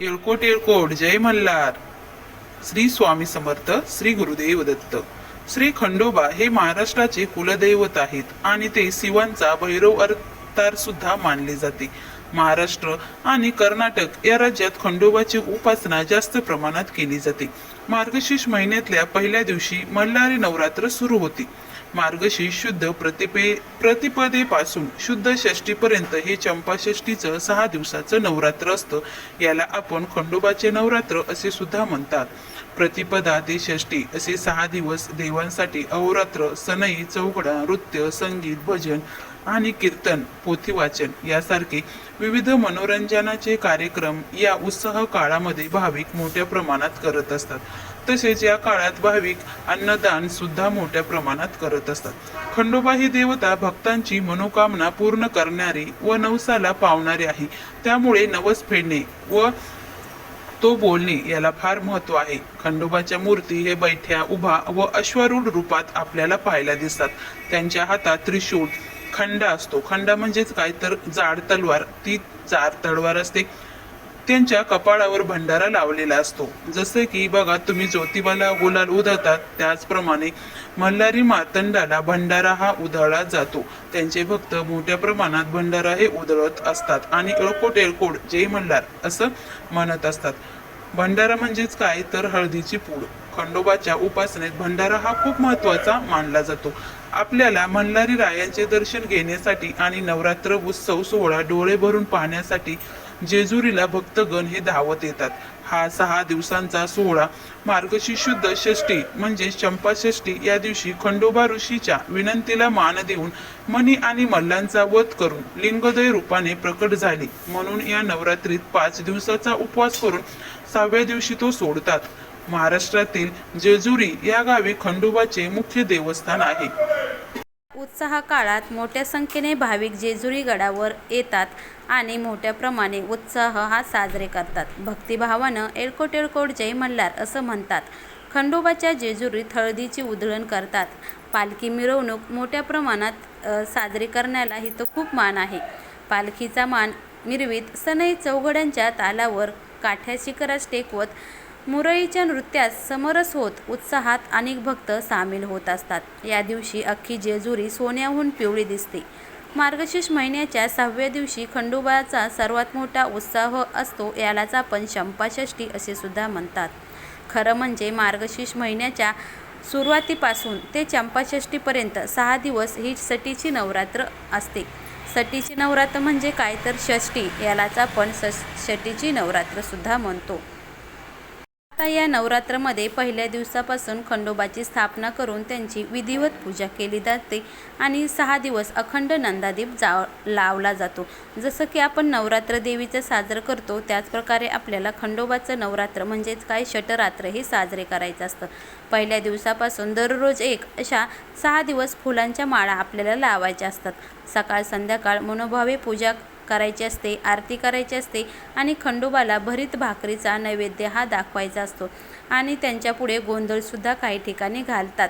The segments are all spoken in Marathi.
येळकोट येळकोट जय मल्हार. श्री स्वामी समर्थ श्री गुरुदेव दत्त. श्री खंडोबा हे महाराष्ट्राचे कुलदैवत आहेत आणि ते शिवांचा भैरव अवतार सुद्धा मानले जाते. महाराष्ट्र आणि कर्नाटक या राज्यात खंडोबाची उपासना जास्त प्रमाणात केली जाते. मार्गशीर्ष महिन्यातल्या पहिल्या दिवशी मल्हारी नवरात्र सुरू होते. मार्गशी शुद्ध प्रतिपे प्रतिपदेपासून शुद्ध षष्टीपर्यंत हे चंपाषष्टीचं सहा दिवसाचं नवरात्र असतं. याला आपण खंडोबाचे नवरात्र असे सुद्धा म्हणतात. प्रतिपदा ते षष्टी असे सहा दिवस देवांसाठी अहोरात्र सनई चौघडा नृत्य संगीत भजन आणि कीर्तन पोथी वाचन यासारखे विविध मनोरंजनाचे कार्यक्रम या उत्साह काळामध्ये भाविक मोठ्या प्रमाणात करत असतात. तसेच या काळात भाविक अन्नदान सुद्धा मोठ्या प्रमाणात करत असतात. खंडोबा ही देवता भक्तांची मनोकामना पूर्ण करणारी व नवसाला पावणारी आहे. त्यामुळे नवस फेडणे व तो बोलणे याला फार महत्त्व आहे. खंडोबाच्या मूर्ती हे बैठ्या उभा व अश्वारूढ रूपात आपल्याला पाहायला दिसतात. त्यांच्या हातात त्रिशूळ खंडा असतो. खंडा म्हणजेच काय? तर जाड तलवार. ती जाड तलवार असते. त्यांच्या कपाळावर भंडारा लावलेला असतो. जसे की बघा तुम्ही ज्योतिबाला गुलाल उधळतात त्याचप्रमाणे मल्हारी मातंडाला भंडारा हा उधळला जातो. त्यांचे भक्त मोठ्या प्रमाणात भंडारा हे उधळत असतात आणि एळकोट एळकोट जय मल्हार असं म्हणत असतात. भंडारा म्हणजेच काय? तर हळदीची पूड. खंडोबाच्या उपासनेत भंडारा हा खूप महत्त्वाचा मानला जातो. आपल्याला मल्हारी रायांचे दर्शन घेण्यासाठी आणि नवरात्र उत्सव सोहळा डोळे भरून पाहण्यासाठी जेजुरीला भक्तगण हे धावत येतात. हा सहा दिवसांचा सोहळा मार्गशी शुद्ध षष्टी म्हणजे चंपाषष्टी या दिवशी खंडोबा ऋषीच्या विनंतीला मान देऊन मणी आणि मल्लांचा वध करून लिंगदय रूपाने प्रकट झाली. म्हणून या नवरात्रीत पाच दिवसाचा उपवास करून सहाव्या दिवशी तो सोडतात. महाराष्ट्रातील जेजुरी या गावी खंडोबाचे मुख्य देवस्थान आहे. उत्साह काळात मोठ्या संख्येने भाविक जेजुरी गडावर येतात आणि मोठ्या प्रमाणे उत्साह हा साजरे करतात. भक्तिभावानं एळकोट एळकोट जय मल्हार असं म्हणतात. खंडोबाच्या जेजुरीत हळदीची उधळण करतात. पालखी मिरवणूक मोठ्या प्रमाणात साजरी करण्याला इथं खूप मान आहे. पालखीचा मान मिरवीत सनई चौघड्यांच्या तालावर काठ्या शिखरास टेकवत मुरळीच्या नृत्यात समरस होत उत्साहात अनेक भक्त सामील होत असतात. या दिवशी अख्खी जेजुरी सोन्याहून पिवळी दिसते. मार्गशीर्ष महिन्याच्या सहाव्या दिवशी खंडोबाचा सर्वात मोठा उत्साह असतो यालाच आपण चंपाषष्ठी असे सुद्धा म्हणतात. खरं म्हणजे मार्गशीर्ष महिन्याच्या सुरुवातीपासून ते चंपाषष्टीपर्यंत सहा दिवस ही सटीची नवरात्र असते. सटीची नवरात्र म्हणजे काय तर षष्टी यालाच आपण ष षटीची नवरात्रसुद्धा म्हणतो. आता या नवरात्रामध्ये पहिल्या दिवसापासून खंडोबाची स्थापना करून त्यांची विधिवत पूजा केली जाते आणि सहा दिवस अखंड नंदादीप जा लावला जातो. जसं की आपण नवरात्र देवीचं साजरं करतो त्याचप्रकारे आपल्याला खंडोबाचं नवरात्र म्हणजेच काय? षटरात्र हे साजरे करायचं असतं. पहिल्या दिवसापासून दररोज एक अशा सहा दिवस फुलांच्या माळा आपल्याला लावायच्या असतात. सकाळ संध्याकाळ मनोभावे पूजा करायची असते आरती करायची असते आणि खंडोबाला भरीत भाकरीचा नैवेद्य हा दाखवायचा असतो आणि त्यांच्यापुढे गोंधळसुद्धा काही ठिकाणी घालतात.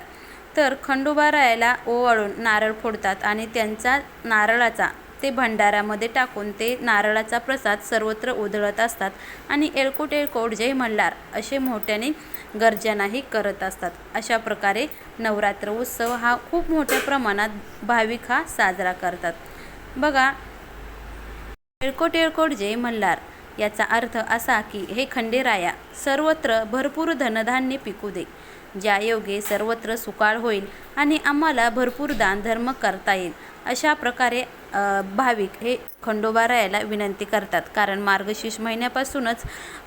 तर खंडोबा रायाला ओवाळून नारळ फोडतात आणि त्यांचा नारळाचा ते भंडाऱ्यामध्ये टाकून ते नारळाचा प्रसाद सर्वत्र उधळत असतात आणि एळकोट एळकोट जय मल्हार असे मोठ्याने गर्जनाही करत असतात. अशा प्रकारे नवरात्र उत्सव हा खूप मोठ्या प्रमाणात भाविक हा साजरा करतात. बघा एळकोट टिळकोट जय मल्हार. याचा अर्थ असा की हे खंडेराया सर्वत्र भरपूर धनधान्य पिकू दे. ज्या योगे सर्वत्र सुकाळ होईल आणि आम्हाला भरपूर दानधर्म करता येईल. अशा प्रकारे भाविक हे खंडोबारायाला विनंती करतात. कारण मार्गशीर्ष महिन्यापासूनच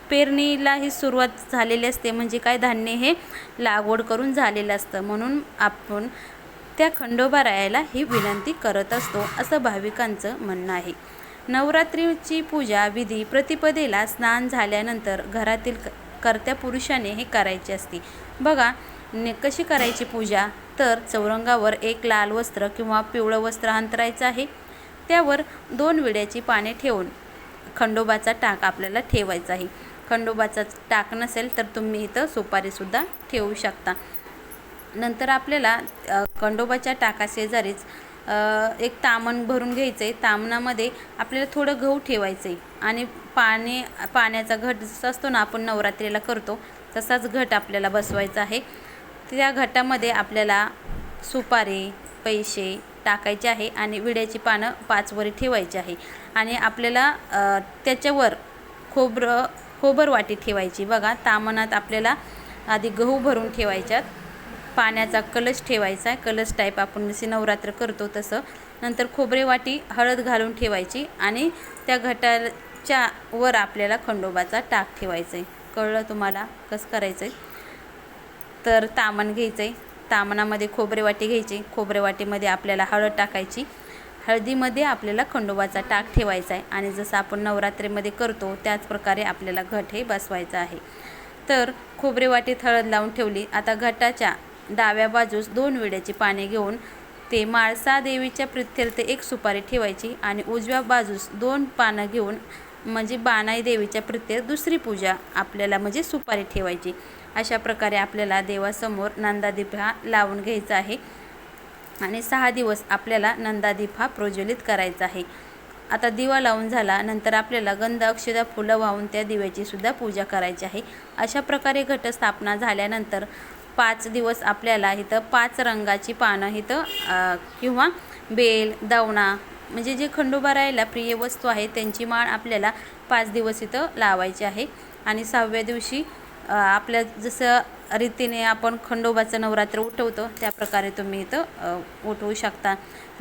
पेरणीला ही सुरुवात झालेली असते. म्हणजे काय? धान्य हे लागवड करून झालेलं असतं. म्हणून आपण त्या खंडोबारायाला ही विनंती करत असतो असं भाविकांचं म्हणणं आहे. नवरात्रीची पूजा विधी प्रतिपदेला स्नान झाल्यानंतर घरातील क- कर्त्या पुरुषाने हे करायचे असते. बघा ने कशी करायची पूजा? तर चौरंगावर एक लाल वस्त्र किंवा पिवळं वस्त्र अंतरायचं आहे. त्यावर दोन विड्याची पाने ठेवून खंडोबाचा टाक आपल्याला ठेवायचा आहे. खंडोबाचा टाक नसेल तर तुम्ही इथं सुपारीसुद्धा ठेवू शकता. नंतर आपल्याला खंडोबाच्या टाकाशेजारीच एक तामण भरून घ्यायचं आहे तामणामध्ये आपल्याला थोडं गहू ठेवायचं आहे आणि पाणी पाण्याचा घट जसा असतो ना आपण नवरात्रीला करतो तसाच घट आपल्याला बसवायचा आहे. त्या घटामध्ये आपल्याला सुपारी पैसे टाकायचे आहे आणि विड्याची पानं पाचवरी ठेवायची आहे. आणि आपल्याला त्याच्यावर खोबरं खोबर वाटी ठेवायची. बघा तामणात आपल्याला आधी गहू भरून ठेवायच्यात. पाण्याचा कलश ठेवायचा आहे. कलश टाईप आपण जसे नवरात्र करतो तसं. नंतर खोबरे वाटी हळद घालून ठेवायची आणि त्या घटाच्या वर आपल्याला खंडोबाचा टाक ठेवायचा आहे कळलं तुम्हाला कसं करायचं आहे तर तामण घ्यायचं आहे तामणामध्ये खोबरे वाटी घ्यायची. खोबरे वाटीमध्ये आपल्याला हळद टाकायची. हळदीमध्ये आपल्याला खंडोबाचा टाक ठेवायचा आहे. आणि जसं आपण नवरात्रीमध्ये करतो त्याच प्रकारे आपल्याला घट हे बसवायचं आहे. तर खोबरे वाटीत हळद लावून ठेवली. आता घटाच्या डाव्या बाजूस दोन विड्याची पाने घेऊन ते माळसा देवीच्या प्रित्यर्थ एक सुपारी ठेवायची आणि उजव्या बाजूस दोन पानं घेऊन म्हणजे बानाई देवीच्या प्रित्यर्थ दुसरी पूजा आपल्याला म्हणजे सुपारी ठेवायची. अशा प्रकारे आपल्याला देवासमोर नंदादीप हा लावून घ्यायचा आहे आणि सहा दिवस आपल्याला नंदादीप हा प्रज्वलित करायचा आहे. आता दिवा लावून झाला नंतर आपल्याला गंध अक्षदा फुलं वाहून त्या दिव्याची सुद्धा पूजा करायची आहे. अशा प्रकारे घटस्थापना झाल्यानंतर पाच दिवस आपल्याला इथं पाच रंगाची पानं इथं किंवा बेल दवणा म्हणजे जे खंडोबा राहायला प्रिय वस्तू आहे त्यांची माळ आपल्याला पाच दिवस इथं लावायची आहे. आणि सहाव्या दिवशी आपल्या जसं रीतीने आपण खंडोबाचं नवरात्र उठवतो त्या प्रकारे तुम्ही इथं उठवू शकता.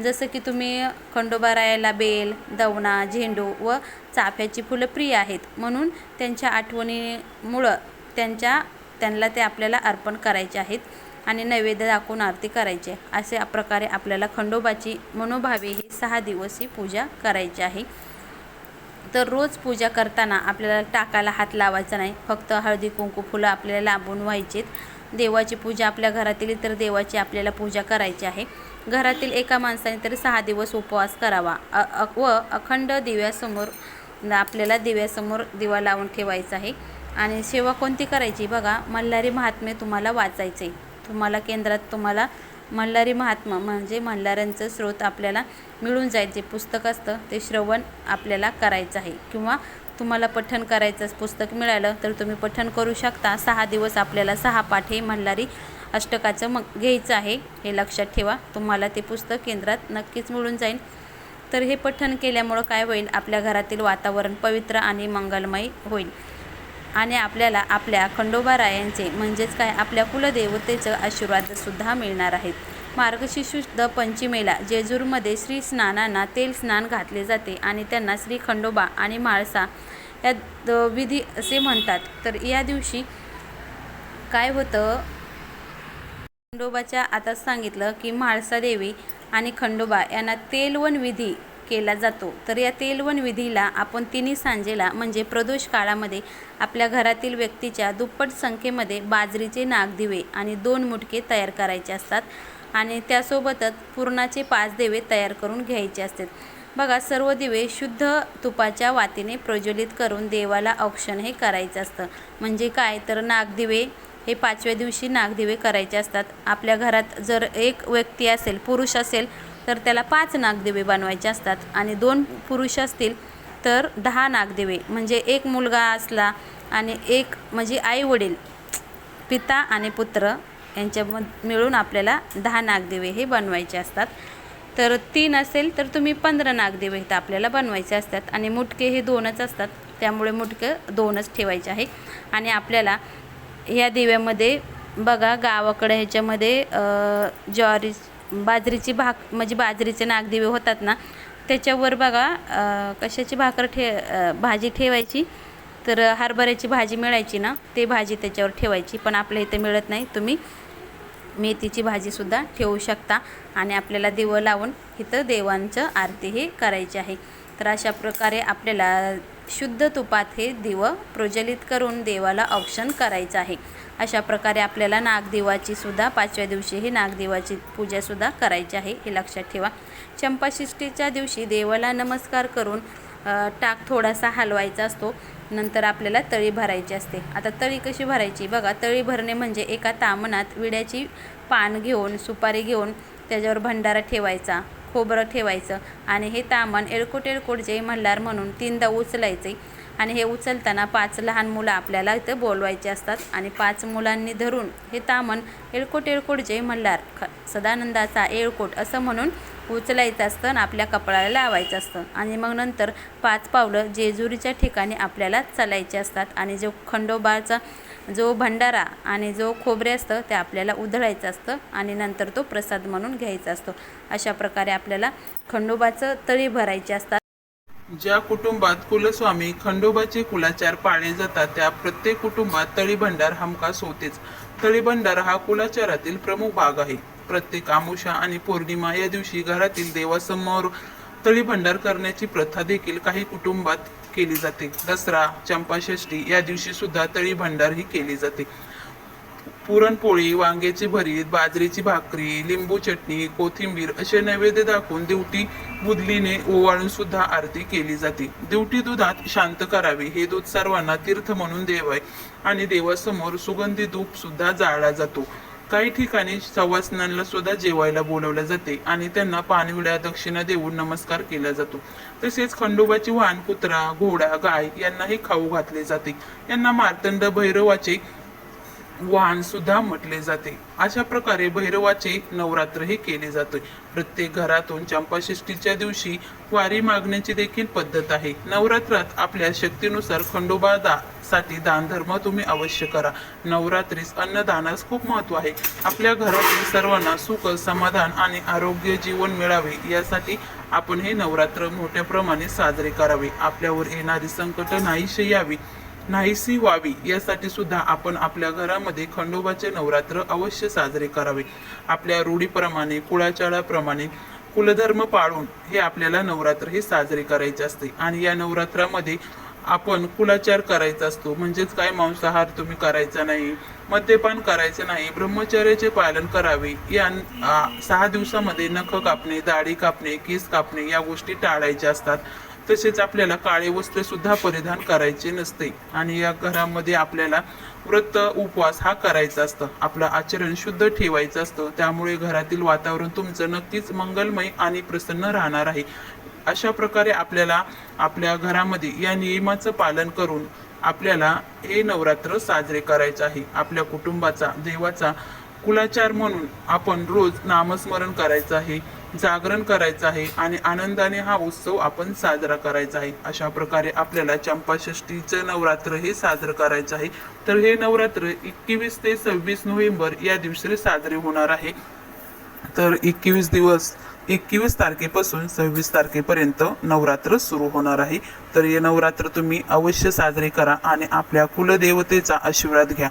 जसं की तुम्ही खंडोबा रायाला बेल दवणा झेंडू व चाफ्याची फुलं प्रिय आहेत. म्हणून त्यांच्या आठवणीमुळं त्यांच्या त्यांना ते आपल्याला अर्पण करायचे आहेत आणि नैवेद्य दाखवून आरती करायची आहे. अशा प्रकारे आपल्याला खंडोबाची मनोभावे ही सहा दिवस ही पूजा करायची आहे. तर रोज पूजा करताना आपल्याला टाकाला हात लावायचा नाही. फक्त हळदी कुंकू फुलं आपल्याला लांबून व्हायचीत. देवाची पूजा आपल्या घरातील इतर देवाची आपल्याला पूजा करायची आहे. घरातील एका माणसाने तरी सहा दिवस उपवास करावा. अ व अखंड दिव्यासमोर आपल्याला दिव्यासमोर दिवा लावून ठेवायचा आहे. आणि सेवा कोणती करायची? बघा मल्हारी महात्म्य तुम्हाला वाचायचे. तुम्हाला केंद्रात तुम्हाला मल्हारी महात्मा म्हणजे मल्हारांचं स्रोत आपल्याला मिळून जाईल जे पुस्तक असतं ते श्रवण आपल्याला करायचं आहे. किंवा तुम्हाला पठण करायचं पुस्तक मिळालं तर तुम्ही पठण करू शकता. सहा दिवस आपल्याला सहा पाठ हे मल्हारी अष्टकाचं मग घ्यायचं आहे. हे लक्षात ठेवा. तुम्हाला ते पुस्तक केंद्रात नक्कीच मिळून जाईल. तर हे पठण केल्यामुळं काय होईल? आपल्या घरातील वातावरण पवित्र आणि मंगलमय होईल. आणि आपल्याला आपल्या खंडोबारायांचे म्हणजेच काय आपल्या कुलदेवतेचं आशीर्वादसुद्धा मिळणार आहेत. मार्गशीर्षुद्ध पंचमेला जेजूरमध्ये श्री स्नानांना तेल स्नान घातले जाते आणि त्यांना श्री खंडोबा आणि म्हाळसा या द- विधी असे म्हणतात. तर या दिवशी काय होतं? खंडोबाच्या आता सांगितलं की म्हाळसा देवी आणि खंडोबा यांना तेलवन विधी केला जातो. तर या तेलवण विधीला आपण तिन्ही सांजेला म्हणजे प्रदोष काळामध्ये आपल्या घरातील व्यक्तीच्या दुप्पट संख्येमध्ये बाजरीचे नागदिवे आणि दोन मुटके तयार करायचे असतात आणि त्यासोबतच पुरणाचे पाच दिवे तयार करून घ्यायचे असतात बघा सर्व दिवे शुद्ध तुपाच्या वातीने प्रज्वलित करून देवाला औक्षण हे करायचं असतं. म्हणजे काय? तर नागदिवे हे पाचव्या दिवशी नागदिवे करायचे असतात. आपल्या घरात जर एक व्यक्ती असेल पुरुष असेल तर त्याला पाच नागदेवे बनवायचे असतात आणि दोन पुरुष असतील तर दहा नागदेवे. म्हणजे एक मुलगा असला आणि एक म्हणजे आई वडील पिता आणि पुत्र यांच्या मिळून आपल्याला दहा नागदेवे हे बनवायचे असतात. तर तीन असेल तर तुम्ही पंधरा नागदेवे इथं आपल्याला बनवायचे असतात आणि मुटके हे दोनच असतात. त्यामुळे मुटकं दोनच ठेवायचे आहे आणि आपल्याला ह्या दिव्यामध्ये बघा गावाकडे ह्याच्यामध्ये ज्वारी बाजरीची भाक म्हणजे बाजरीचे नागदिवे होतात ना त्याच्यावर बघा कशाची भाकर ठे भाजी ठेवायची तर हरभऱ्याची भाजी मिळायची ना ते भाजी त्याच्यावर ठेवायची पण आपल्या इथं मिळत नाही तुम्ही मेथीची भाजीसुद्धा ठेवू शकता आणि आपल्याला देवं लावून इथं देवांचं आरती हे करायची आहे. तर अशा प्रकारे आपल्याला शुद्ध तुपात हे दिवं प्रज्वलित करून देवाला औक्षण करायचं आहे. अशा प्रकारे आपल्याला नागदेवाचीसुद्धा पाचव्या दिवशी ही नागदेवाची पूजासुद्धा करायची आहे हे लक्षात ठेवा. चंपाषष्ठीच्या दिवशी देवाला नमस्कार करून टाक थोडासा हलवायचा असतो. नंतर आपल्याला तळी भरायची असते. आता तळी कशी भरायची? बघा तळी भरणे म्हणजे एका तामणात विड्याची पान घेऊन सुपारी घेऊन त्याच्यावर भंडारा ठेवायचा खोबरं ठेवायचं आणि हे तामण एळकोट एळकोट जय मल्हार म्हणून तीनदा उचलायचे. आणि हे उचलताना पाच लहान मुलं आपल्याला इथं बोलवायचे असतात आणि पाच मुलांनी धरून हे तामण एळकोट एळकोट जय मल्हार ख सदानंदाचा एळकोट असं म्हणून उचलायचं असतं आणि आपल्या कपाळाला लावायचं असतं. आणि मग नंतर पाच पावलं जेजुरीच्या ठिकाणी आपल्याला चालायचे असतात आणि जो खंडोबाचा जो भंडारा आणि जो खोबरे असतं ते आपल्याला उधळायचं असतं आणि नंतर तो प्रसाद म्हणून घ्यायचा असतो. अशा प्रकारे आपल्याला खंडोबाचं तळी भरायचे असतात. ज्या कुटुंबात कुलस्वामी खंडोबाचे कुलाचार पाळले जातात त्या प्रत्येक कुटुंबात तळीभंडार हमखास होतेच. तळीभंडार हा कुलाचारातील प्रमुख भाग आहे. प्रत्येक आमुषा आणि पौर्णिमा या दिवशी घरातील देवासमोर तळीभंडार करण्याची प्रथा देखील काही कुटुंबात केली जाते. दसरा चंपाषष्ठी या दिवशी सुद्धा तळीभंडार ही केली जाते. पुरणपोळी वांग्याची भरीत बाजरीची भाकरी लिंबू चटणी कोथिंबीर असे नैवेद्य दाखवून दिवटी बुदलीने ओवाळून सुद्धा आरती केली जाते. दिवटी दुधात शांत करावी हे दूध सर्वांना तीर्थ म्हणून देवाय आणि देवासमोर सुगंधी धूप सुद्धा जाळला जातो. काही ठिकाणी सवासनांना सुद्धा जेवायला बोलवले जाते आणि त्यांना पानविड्या दक्षिणा देऊन नमस्कार केला जातो. तसेच खंडोबाची वाहन कुत्रा घोडा गाय यांनाही खाऊ घातले जाते. यांना मार्तंड भैरवाचे वाहन सुद्धा म्हटले जाते. अशा प्रकारे भैरवाचे नवरात्र हे केले जाते. प्रत्येक घरातून चंपाषष्टीच्या दिवशी वारी मागण्याची देखील पद्धत आहे. नवरात्रात आपल्या शक्तीनुसार खंडोबा दा साठी दानधर्म तुम्ही अवश्य करा. नवरात्रीस अन्नदानास खूप महत्त्व आहे. आपल्या घरातील सर्वांना सुख समाधान आणि आरोग्य जीवन मिळावे यासाठी आपण हे नवरात्र मोठ्या प्रमाणे साजरे करावे. आपल्यावर येणारी संकट नाहीशी यावी. नाहीशी व्हावी यासाठी सुद्धा आपण आपल्या घरामध्ये खंडोबाचे नवरात्र अवश्य साजरे करावे. आपल्या रूढीप्रमाणे कुळाचाराप्रमाणे कुलधर्म पाळून हे आपल्याला नवरात्र हे साजरे करायचे असते. आणि या नवरात्रामध्ये आपण कुलाचार करायचा असतो. म्हणजेच काय? मांसाहार तुम्ही करायचा नाही मद्यपान करायचं नाही ब्रह्मचर्याचे पालन करावे. या सहा दिवसामध्ये नख कापणे दाढी कापणे केस कापणे या गोष्टी टाळायच्या असतात. तसेच आपल्याला काळे वस्त्र सुद्धा परिधान करायचे नसते. आणि या घरामध्ये आपल्याला व्रत उपवास हा करायचा असतं. आपलं आचरण शुद्ध ठेवायचं असतं. त्यामुळे घरातील वातावरण तुमचं नक्कीच मंगलमय आणि प्रसन्न राहणार आहे. अशा प्रकारे आपल्याला आपल्या घरामध्ये या नियमाचं पालन करून आपल्याला हे नवरात्र साजरे करायचे आहे. आपल्या कुटुंबाचा देवाचा कुलाचार म्हणून आपण रोज नामस्मरण करायचं आहे. जागरण करायचं आहे आणि आनंदाने हा उत्सव आपण साजरा करायचा आहे. अशा प्रकारे आपल्याला चंपाषष्टीचं नवरात्र हे साजरं करायचं आहे. तर हे नवरात्र एकवीस ते सव्वीस नोव्हेंबर या दिवशी साजरे होणार आहे. तर एकवीस दिवस एकवीस तारखेपासून सव्वीस तारखेपर्यंत नवरात्र सुरू होणार आहे. तर हे नवरात्र तुम्ही अवश्य साजरे करा आणि आपल्या कुलदेवतेचा आशीर्वाद घ्या.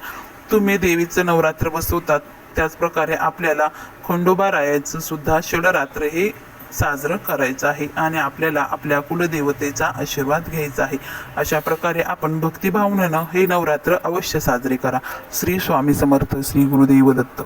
तुम्ही देवीचं नवरात्र बसवतात त्याचप्रकारे आपल्याला खंडोबा रायाचं सुद्धा षडरात्र हे साजरं करायचं आहे आणि आपल्याला आपल्या कुलदेवतेचा आशीर्वाद घ्यायचा आहे. अशा प्रकारे आपण भक्तिभावनेनं हे नवरात्र अवश्य साजरे करा. श्री स्वामी समर्थ श्री गुरुदेव दत्त.